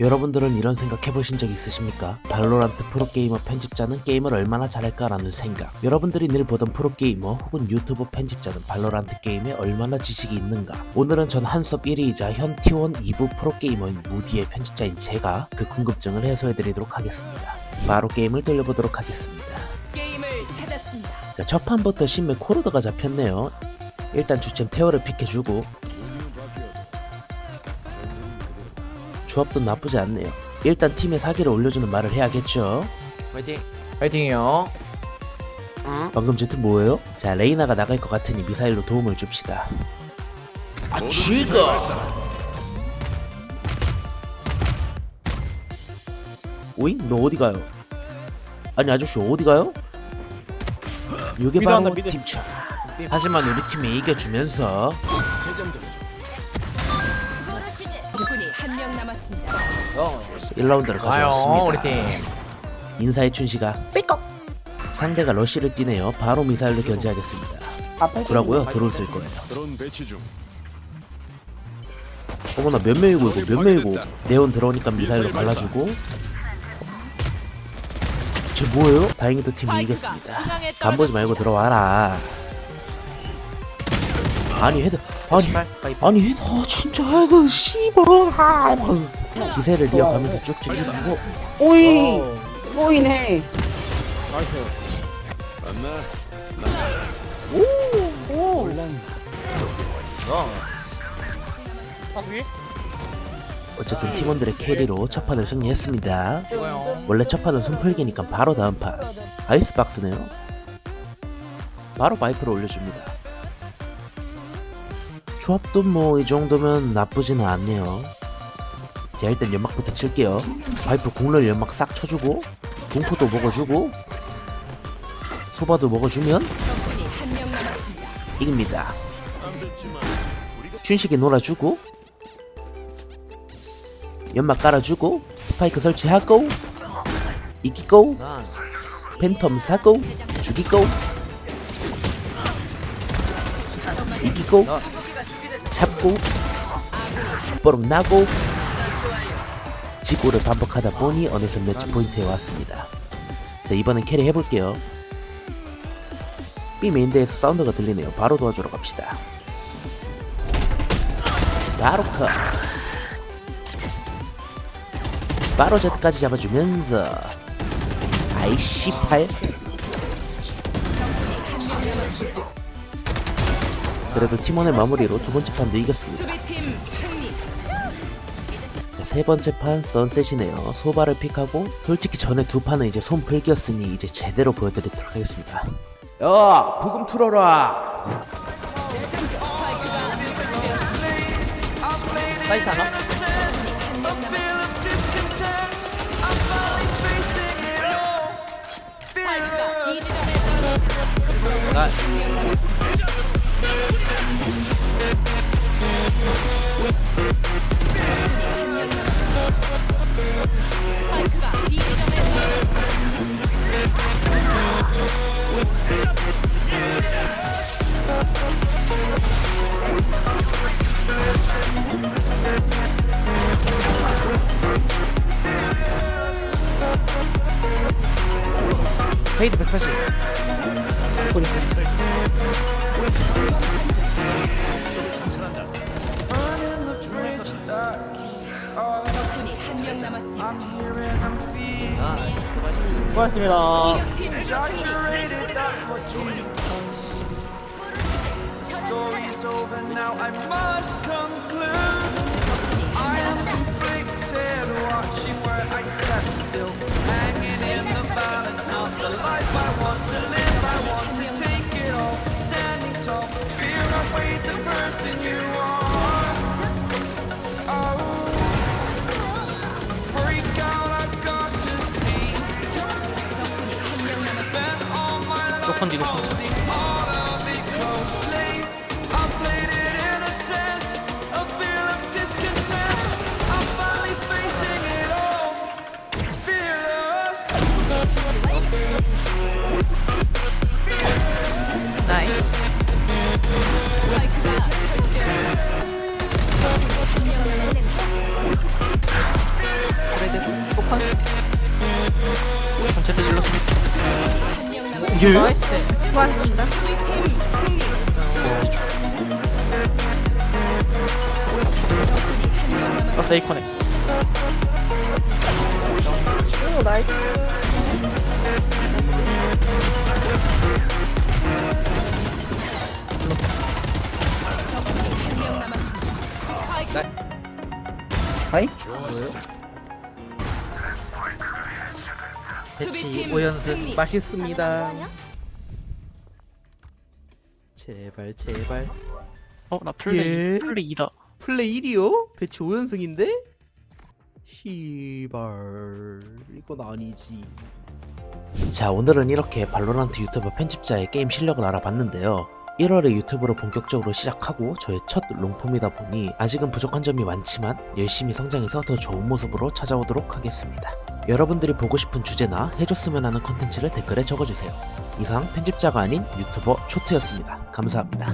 여러분들은 이런 생각 해보신 적 있으십니까? 발로란트 프로게이머 편집자는 게임을 얼마나 잘할까라는 생각. 여러분들이 늘 보던 프로게이머 혹은 유튜브 편집자는 발로란트 게임에 얼마나 지식이 있는가. 오늘은 전 한섭 1위이자 현 T1 2부 프로게이머인 무디의 편집자인 제가 그 궁금증을 해소해드리도록 하겠습니다. 바로 게임을 돌려보도록 하겠습니다. 게임을 찾았습니다. 자, 첫 판부터 신메 코르더가 잡혔네요. 일단 주챔 테어를 픽해주고 조합도 나쁘지 않네요 일단 팀에 사기를 올려주는 말을 해야겠죠 화이팅! 화이팅이요. 방금 제트 뭐예요? 자 레이나가 나갈 것 같으니 미사일로 도움을 줍시다 아 쥐가 오잉? 너 어디 가요? 아니 아저씨 어디 가요? 요게 바로 미드 한다, 미드. 팀차 하지만 우리 팀이 이겨주면서 1라운드를 가요, 가져왔습니다. 우리 팀. 인사의 춘씨가 삐걱. 상대가 러쉬를 뛰네요. 바로 미사일로 견제하겠습니다. 그러고요 드론 쓸 거예요. 드론 배치 중. 어머나 몇 명이고 이거 몇 명이고. 네온 들어오니까 미사일로 발라주고. 쟤 뭐예요? 다행히도 팀이 이겼습니다. 간보지 말고 들어와라. 아니 헤드 아니 아니 헤드 아 진짜 아이고 씨발. 아, 기세를 이어가면서 쭉쭉 이기고. 오이 오이네. 만나. 어쨌든 팀원들의 캐리로 첫 판을 승리했습니다. 원래 첫 판은 손풀기니까 바로 다음 판. 아이스박스네요. 바로 바이프를 올려줍니다 조합도 뭐 이 정도면 나쁘지는 않네요 자 일단 연막부터 칠게요 바이프 국룰 연막 싹 쳐주고 공포도 먹어주고 소바도 먹어주면. 이깁니다 춘식이 놀아주고 연막 깔아주고 스파이크 설치하고 이기고 팬텀 사고 죽이고 이기고 잡고 뽀록 나고 지고를 반복하다 보니 어느새 매치 포인트에 왔습니다. 자 이번엔 캐리 해볼게요. B 메인대에서 사운드가 들리네요. 바로 도와주러 갑시다. 바로 컷. 바로 제트까지 잡아주면서 아이씨 팔 그래도 팀원의 마무리로 두 번째 판도 이겼습니다. 자, 세 번째 판 선셋이네요 소바를 픽하고 솔직히 전에 두 판은 이제 손 풀기였으니 이제 제대로 보여드리도록 하겠습니다 야 부금 틀어라 사이트 하나? 180. 꼬리꼬. 적군이 한 명 남았습니다. 수고하셨습니다. 이력팀 승리. Story's over now, I must conclude. I am conflicted watching where I stand. All, fearless. 나이스. 스파이크가 설치되었습니다. 나이스. 수고하셨습니다. 수비팀 승리. 플러스 에이코네. 오 나이스 한명 5연승 승리. 맛있습니다. 제발 제발. 어, 나 플레이, 예. 플레이 2다. 플레이 1이요? 배치 5연승인데? 시발 이건 아니지. 자 오늘은 이렇게 발로란트 유튜버 편집자의 게임 실력을 알아봤는데요 1월에 유튜브를 본격적으로 시작하고 저의 첫 롱폼이다 보니 아직은 부족한 점이 많지만 열심히 성장해서 더 좋은 모습으로 찾아오도록 하겠습니다 여러분들이 보고 싶은 주제나 해줬으면 하는 컨텐츠를 댓글에 적어주세요. 이상 편집자가 아닌 유튜버 초트였습니다. 감사합니다